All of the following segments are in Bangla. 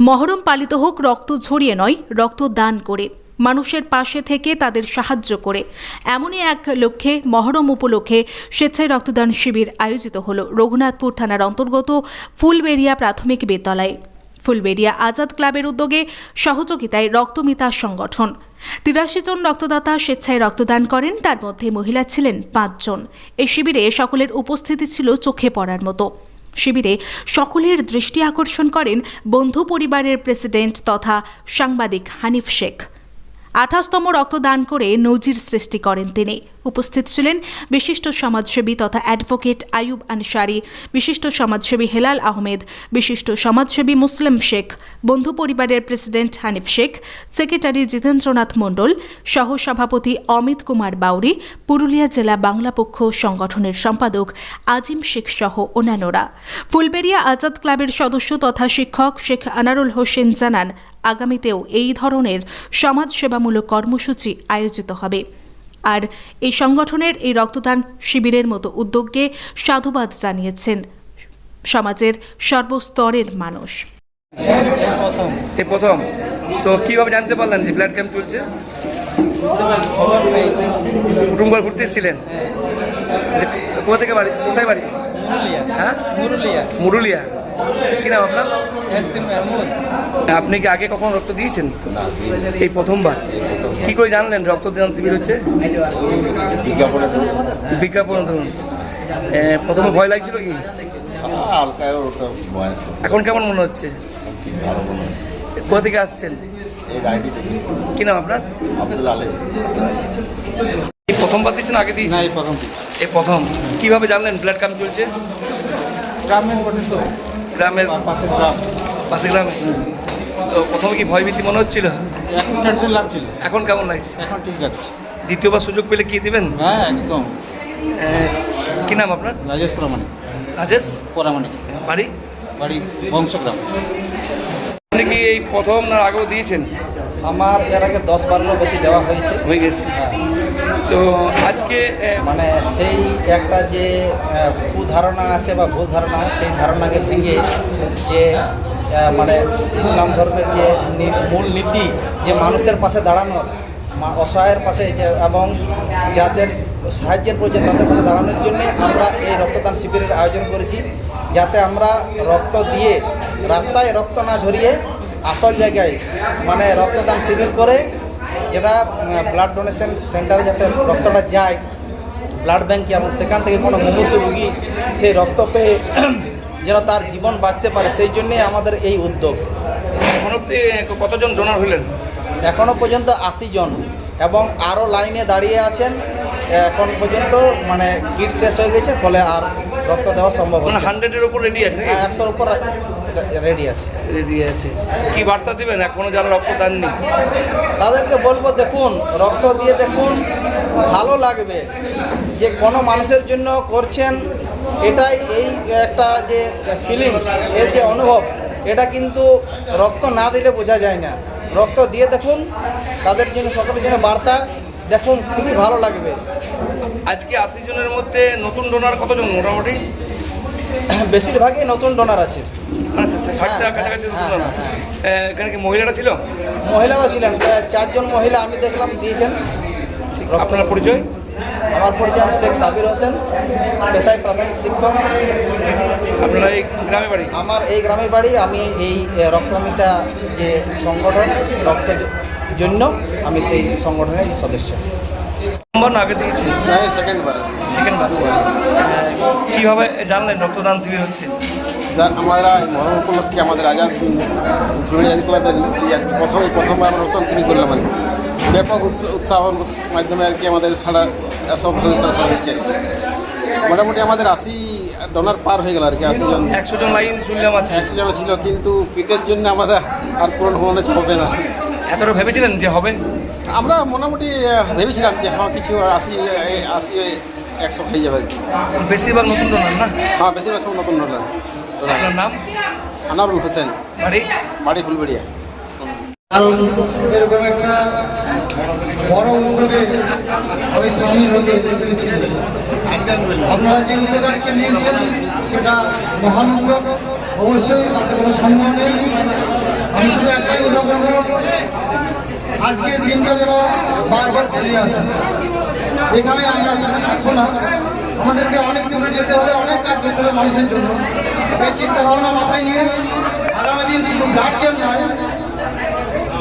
মহরম পালিত হোক, রক্ত ঝরিয়ে নয়, রক্ত দান করে। মানুষের পাশে থেকে তাদের সাহায্য করে। এমনই এক লক্ষ্যে, মহরম উপলক্ষে স্বেচ্ছায় রক্তদান শিবির আয়োজিত হল। রঘুনাথপুর থানার অন্তর্গত ফুলবেড়িয়া প্রাথমিক বিদ্যালয়ে। ফুলবেড়িয়া আজাদ ক্লাবের উদ্যোগে সহযোগিতায় রক্তমিতা সংগঠন। তিরাশি জন রক্তদাতা স্বেচ্ছায় রক্তদান করেন, তার মধ্যে মহিলা ছিলেন পাঁচজন এই শিবিরে সকলের উপস্থিতি ছিল চোখে পড়ার মতো। শিবিরে সকলের দৃষ্টি আকর্ষণ করেন বন্ধু পরিবারের প্রেসিডেন্ট তথা সাংবাদিক হানিফ শেখ। আঠাশতম রক্তদান করে নজির সৃষ্টি করেন তিনি। উপস্থিত ছিলেন বিশিষ্ট সমাজসেবী তথা অ্যাডভোকেট আয়ুব আনসারি, বিশিষ্ট সমাজসেবী হেলাল আহমেদ, বিশিষ্ট সমাজসেবী মুসলিম শেখ, বন্ধু পরিবারের প্রেসিডেন্ট হানিফ শেখ, সেক্রেটারি জিতেন্দ্রনাথ মণ্ডল সহ সভাপতি অমিত কুমার বাউরি, পুরুলিয়া জেলা বাংলা পক্ষ সংগঠনের সম্পাদক আজিম শেখ সহ অন্যান্যরা। ফুলবেরিয়া আজাদ ক্লাবের সদস্য তথা শিক্ষক শেখ আনারুল হোসেন জানান, আগামীতেও এই ধরনের সমাজসেবামূলক কর্মসূচি আয়োজিত হবে। আর এই সংগঠনের এই রক্তদান শিবিরের মতো উদ্যোগকে সাধুবাদ জানিয়েছেন সমাজের সর্বস্তরের মানুষ। প্রথম এই প্রথম। তো কীভাবে জানতে পারলেন যে ব্লাড ক্যাম্প চলছে? খবর কুটুম্ব ঘুরতে এসেছিলেন? কোথা থেকে বাড়ি? কোথায় বাড়ি? হ্যাঁ? মুরুলিয়া। মুরুলিয়া। কি নাম আপনার? আপনি কি আগে কখনো রক্ত দিয়েছেন? এই প্রথমবার। কি করে জানলেন? রক্তদান শিবির হচ্ছে? বিজ্ঞাপনে বিজ্ঞাপন ধরুন। প্রথমে ভয় লাগছিল কি? ভয় এখন কেমন মনে হচ্ছে? কোথা থেকে আসছেন? এই রাইডি থেকে। কি নাম আপনার? আব্দুল প্রথমবার দিচ্ছেন আগে না দিয়েছেন এই প্রথম এই প্রথম। কীভাবে জানলেন? ব্লাড ক্যাম্প চলছে? গ্রামের তো। গ্রামের পাশের গ্রাম। পাশে গ্রামে। তো প্রথমে কি ভয়ভীতি মনে হচ্ছিল? এখন টেনশন লাগছিল। এখন কেমন লাগছে? এখন ঠিক আছে দ্বিতীয়বার সুযোগ পেলে কি দিবেন? হ্যাঁ একদম। কি নাম আপনার? রাজেশ প্রামাণিক। রাজেশ? পরামাণিক। বাড়ি? বাড়ি বংশগ্রাম। আপনি কি এই প্রথম না আগেও দিয়েছেন? আমার এর আগে দশ বারোরও বেশি দেওয়া হয়েছে। হয়ে গেছে। হ্যাঁ, তো আজকে মানে সেই একটা যে কুধারণা আছে বা ভুল ধারণা সেই ধারণাকে ভেঙে যে মানে ইসলাম ধর্মের যে মূল নীতি, যে মানুষের পাশে দাঁড়ানো অসহায়ের পাশে এবং যাদের সাহায্যের প্রয়োজন তাদের পাশে দাঁড়ানোর জন্য আমরা এই রক্তদান শিবিরের আয়োজন করেছি। যাতে আমরা রক্ত দিয়ে, রাস্তায় রক্ত না ঝরিয়ে আসল জায়গায় মানে রক্তদান শিবির করে যেটা ব্লাড ডোনেশন সেন্টারে যাতে রক্তটা যায় ব্লাড ব্যাঙ্কে এবং সেখান থেকে কোনো মুহূর্ত রুগী সেই রক্ত পেয়ে যেন তার জীবন বাঁচতে পারে সেই জন্যে আমাদের এই উদ্যোগ। এখন অব্দি কতজন ডোনার হলেন? এখনও পর্যন্ত আশি জন এবং আরও লাইনে দাঁড়িয়ে আছেন। এখন পর্যন্ত মানে কিট শেষ হয়ে গেছে ফলে আর রক্ত দেওয়া সম্ভব মানে হান্ড্রেডের উপর রেডি আছে হ্যাঁ, একশোর উপর রেডি আছে। রেডি আছে। কি বার্তা দিবেন? এখনও যারা রক্ত দাননি। তাদেরকে বলব দেখুন রক্ত দিয়ে দেখুন ভালো লাগবে। যে কোনো মানুষের জন্য করছেন এটাই এই একটা যে ফিলিংস এর যে অনুভব এটা কিন্তু রক্ত না দিলে বোঝা যায় না। রক্ত দিয়ে দেখুন তাদের জন্য সকলের জন্য বার্তা দেখুন খুবই ভালো লাগবে। আজকে আশি জনের মধ্যে নতুন ডোনার কতজন মোটামুটি? বেশিরভাগই নতুন ডোনার আছে। সে- ষাটটা হ্যাঁ, হ্যাঁ। হ্যাঁ, এখানে কি মহিলারা ছিল? মহিলারা ছিলেন চারজন মহিলা আমি দেখলাম দিয়েছেন। আপনার পরিচয়? আমার পরিচয় আমি শেখ সাবির হোসেন পেশায় প্রাথমিক শিক্ষক। আপনারা এই গ্রামে বাড়ি? আমার এই গ্রামের বাড়ি আমি এই রক্তমিতা যে সংগঠন রক্তের জন্য আমি সেই সংগঠনের সদস্য। নম্বর না আগে দিয়েছি সেকেন্ড বার। সেকেন্ড কীভাবে জানলেন রক্তদান শিবির হচ্ছে? আমরা এই মহরম উপলক্ষে আমাদের আজাদ প্রথম প্রথমবার আমরা রক্তদান শিবির করলাম আর কি। ব্যাপক উৎস- উৎসাহর মাধ্যমে আর কি আমাদের ছাড়া সব ছাড়া দিচ্ছে মোটামুটি আমাদের আশি ডলার পার হয়ে গেল আর কি আশি জন। একশো জন লাইন শুনলাম আছে একশো জন ছিল কিন্তু কিটের জন্য আমাদের আর পূরণ হওয়ানো হবে না। এতটা ভেবেছিলেন যে হবে? আমরা মোটামুটি ভেবেছিলাম যে হ্যাঁ কিছু আশি আশি একশো হয়ে যাবে বেশিরভাগ নতুন ডোনার না? হ্যাঁ বেশিরভাগ সব নতুন ডলার। আপনার নাম? আনারুল হোসেন। বাড়ি? বাড়ি ফুলবেড়িয়া। কারণ এরকম একটা বড় উদ্যোগে আমি সামিল হতে পেরেছি আপনারা যে উদ্যোগ আজকে নিয়েছেন, সেটা মহান উদ্যোগ। অবশ্যই তাতে কোনো সন্দেহ নেই। আমি শুধু একটাই কথা বলব, আজকের দিনটা যেন বারবার ফিরে আসে। এখানে আমরা থাকব না, আমাদেরকে অনেক দূরে যেতে হবে, অনেক কাজ করতে হবে মানুষের জন্য। এই চিন্তা ভাবনা মাথায় নিয়ে আগামী দিন শুধু ক্যাম্প নয়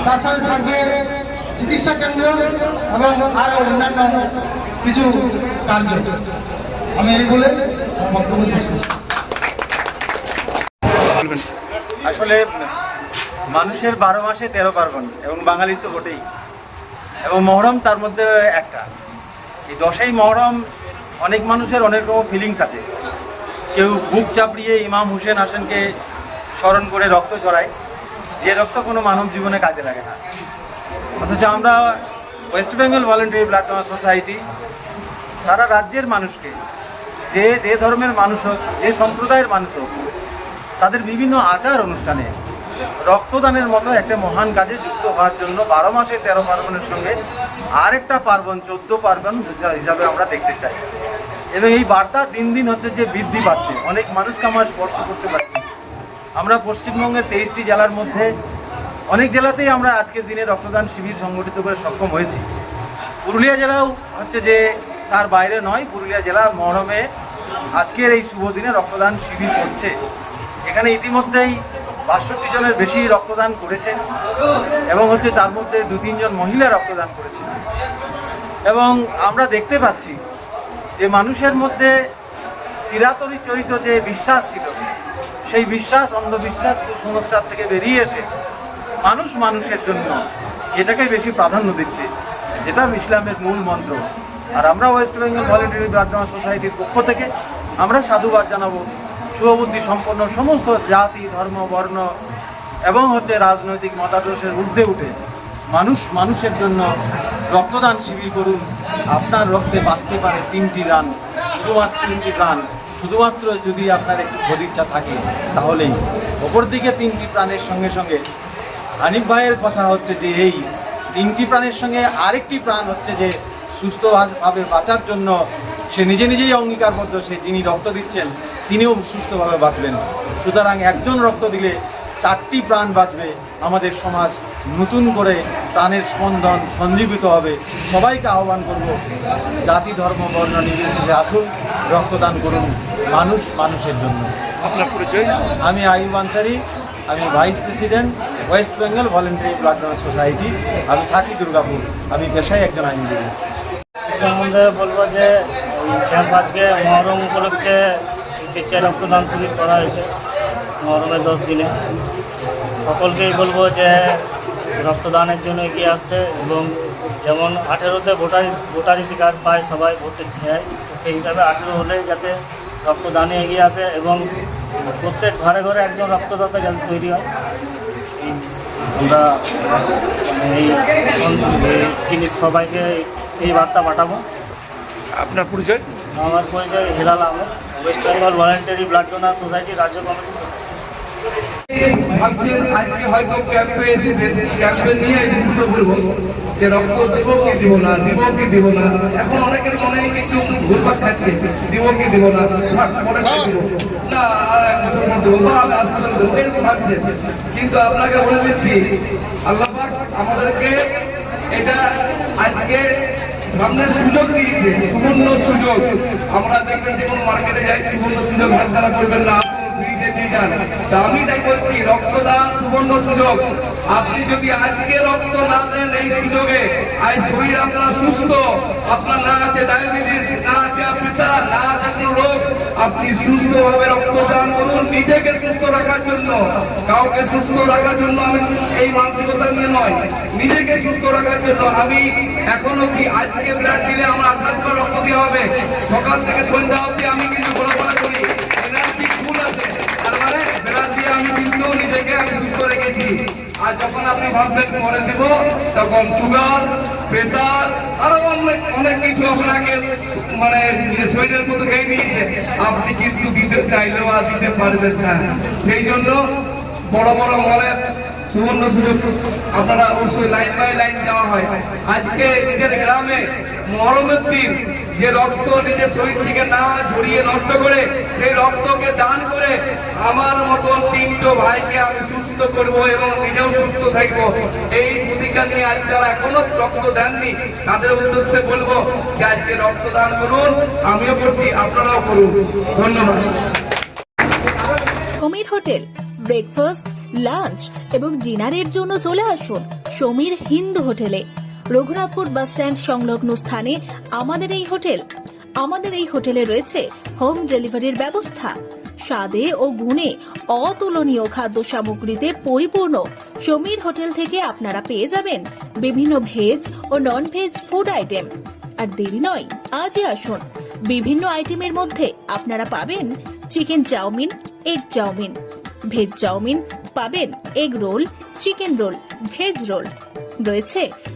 তার থাকবে চিকিৎসা কেন্দ্র এবং আরও অন্যান্য কিছু কার্য। আমি এই বলে আসলে মানুষের বারো মাসে তেরো পার্বণ এবং বাঙালির তো বটেই। এবং মহরম তার মধ্যে একটা। এই দশই মহরম অনেক মানুষের অনেক রকম ফিলিংস আছে। কেউ বুক চাপড়িয়ে ইমাম হুসেন হাসানকে স্মরণ করে রক্ত চড়ায় যে রক্ত কোনো মানব জীবনে কাজে লাগে না। অথচ আমরা West Bengal voluntary blood donor society সারা রাজ্যের মানুষকে, যে যে ধর্মের মানুষ হোক, যে সম্প্রদায়ের মানুষ হোক, তাদের বিভিন্ন আচার অনুষ্ঠানে রক্তদানের মতো একটা মহান কাজে যুক্ত হওয়ার জন্য বারো মাসে তেরো পার্বণের সঙ্গে আরেকটা পার্বণ, চোদ্দ পার্বণ হিসা- হিসাবে আমরা দেখতে চাই। এবং এই বার্তা দিন দিন হচ্ছে যে বৃদ্ধি পাচ্ছে। অনেক মানুষকে আমরা স্পর্শ করতে পারছি। আমরা পশ্চিমবঙ্গের তেইশটি জেলার মধ্যে অনেক জেলাতেই আমরা আজকের দিনে রক্তদান শিবির সংগঠিত করে সক্ষম হয়েছি। পুরুলিয়া জেলাও হচ্ছে যে তার বাইরে নয়, পুরুলিয়া জেলা মহরমে আজকের এই শুভ দিনে রক্তদান শিবির করছে। এখানে ইতিমধ্যেই বাষট্টি জনের বেশি রক্তদান করেছেন এবং হচ্ছে তার মধ্যে দু তিনজন মহিলা রক্তদান করেছেন। এবং আমরা দেখতে পাচ্ছি যে মানুষের মধ্যে চিরাতরি চরিত যে বিশ্বাস ছিল সেই বিশ্বাস, অন্ধবিশ্বাস, কুসংস্কার থেকে বেরিয়ে এসে মানুষ মানুষের জন্য এটাকে বেশি প্রাধান্য দিচ্ছে। যেটা ইসলামের মূল মন্ত্র। আর আমরা ওয়েস্ট বেঙ্গল ভলেন্টারি ব্লাড সোসাইটির পক্ষ থেকে আমরা সাধুবাদ জানাব। শুভবুদ্ধি সম্পন্ন সমস্ত জাতি, ধর্ম, বর্ণ এবং হচ্ছে রাজনৈতিক মতাদর্শের ঊর্ধ্বে উঠে মানুষ মানুষের জন্য রক্তদান শিবির করুন। আপনার রক্তে বাঁচতে পারে তিনটি রান, শুধুমাত্র তিনটি প্রাণ শুধুমাত্র যদি আপনার একটু সদিচ্ছা থাকে, তাহলেই। ওপর দিকে তিনটি প্রাণের সঙ্গে সঙ্গে, হানিফ ভাইয়ের কথা হচ্ছে যে এই তিনটি প্রাণের সঙ্গে আরেকটি প্রাণ হচ্ছে যে সুস্থভাবে বাঁচার জন্য সে নিজে নিজেই অঙ্গীকারবদ্ধ, সে যিনি রক্ত দিচ্ছেন, তিনিও সুস্থভাবে বাঁচবেন। সুতরাং একজন রক্ত দিলে চারটি প্রাণ বাঁচবে আমাদের সমাজ নতুন করে প্রাণের স্পন্দন সঞ্জীবিত হবে। সবাইকে আহ্বান করব জাতি ধর্ম বর্ণ নির্বিশেষে আসুন রক্তদান করুন মানুষ মানুষের জন্য। আপনার পরিচয়? আমি আইব আনসারি আমি vice president West Bengal voluntary blood donor society. আমি থাকি দুর্গাপুর আমি পেশায় একজন আইনজীবী। সম্বন্ধে বলব যে এই ক্যাম্প আজকে মহরম উপলক্ষে স্বেচ্ছায় রক্তদান শিবির করা হয়েছে। মহরমের দশ দিনে। সকলকেই বলব যে রক্তদানের জন্য এগিয়ে আসতে এবং যেমন আঠেরোতে ভোটার ভোটারিটি কার্ড পায় সবাই ভোটে দেয় সেই হিসাবে আঠেরো হলে যাতে রক্তদানে এগিয়ে আসে এবং প্রত্যেক ঘরে ঘরে একজন রক্তদাতা যাতে তৈরি হয়। আমরা এই জিনিস সবাইকে এই বার্তা পাঠাবো। আপনার পরিচয়? আমার পরিচয় Helal Ahmed West Bengal voluntary blood donor society রাজ্য কমিটির কিন্তু আপনাকে বলে দিচ্ছি আল্লাহ আমাদেরকে এটা আজকে সামনের সুযোগ দিয়েছে সুবর্ণ সুযোগ আমরা দেখবেন যে কোনো মার্কেটে যাই, সুবর্ণ সুযোগ হাতছাড়া করবেন না আমি তাই বলছি রক্তদান সুবর্ণ সুযোগ। আপনি যদি আজকে রক্ত না দেন এই সুযোগে, আজ শরীর আপনার সুস্থ, আপনার না আছে ডায়াবেটিস, না আছে প্রেশার না আছে রোগ, আপনি সুস্থভাবে রক্তদান করুন, নিজেকে সুস্থ রাখার জন্য। কাউকে সুস্থ রাখার জন্য আমি এই মানসিকতা নিয়ে নয়, নিজেকে সুস্থ রাখার জন্য। আমি এখনও কি আজকে ব্লাড দিলে আমার আঠাশ রক্ত দেওয়া হবে? সকাল থেকে সন্ধ্যা অবধি আমি কিন্তু আমি কিন্তু নিজেকে আমি সুস্থ রেখেছি। আর যখন আপনি ভাববেন পরে দেব, তখন সুগার প্রেসার আরও অনেক অনেক কিছু আপনাকে মানে শরীরের মতো খেয়ে নিয়েছে। আপনি কিন্তু দিতে চাইলেও আর দিতে পারবেন না। সেই জন্য বড় বড় মলের সুবর্ণ সুযোগ আপনারা অবশ্যই লাইন বাই লাইন দেওয়া হয়। আজকে নিজের গ্রামে মহরমের যে রক্ত নিজের শরীর থেকে না ঝরিয়ে নষ্ট করে, সেই রক্তকে দান করে আমার মতন তিনটো ভাইকে আমি সুস্থ করব এবং নিজেও সুস্থ থাকব। এই ভূমিকা নিয়ে আজ যারা এখনও রক্ত দেননি, তাদের উদ্দেশ্যে বলব যে আজকে রক্তদান করুন, আমিও করছি, আপনারাও করুন। ধন্যবাদ। সমীর হোটেল ব্রেকফাস্ট লাঞ্চ এবং ডিনারের জন্য চলে আসুন সমীর হিন্দু হোটেলে। রঘুনাথপুর বাস স্ট্যান্ড সংলগ্ন স্থানে আমাদের এই হোটেল। আমাদের এই হোটেলে রয়েছে হোম ডেলিভারির ব্যবস্থা। স্বাদে ও গুণে অতুলনীয় খাদ্য সামগ্রীতে পরিপূর্ণ সমীর হোটেল থেকে আপনারা পেয়ে যাবেন বিভিন্ন ভেজ ও নন ভেজ ফুড আইটেম আর দেরি নয়, আজই আসুন। বিভিন্ন আইটেমের মধ্যে আপনারা পাবেন chicken chowmein egg chowmein. Veg chowmein পাবেন egg roll chicken roll veg roll রয়েছে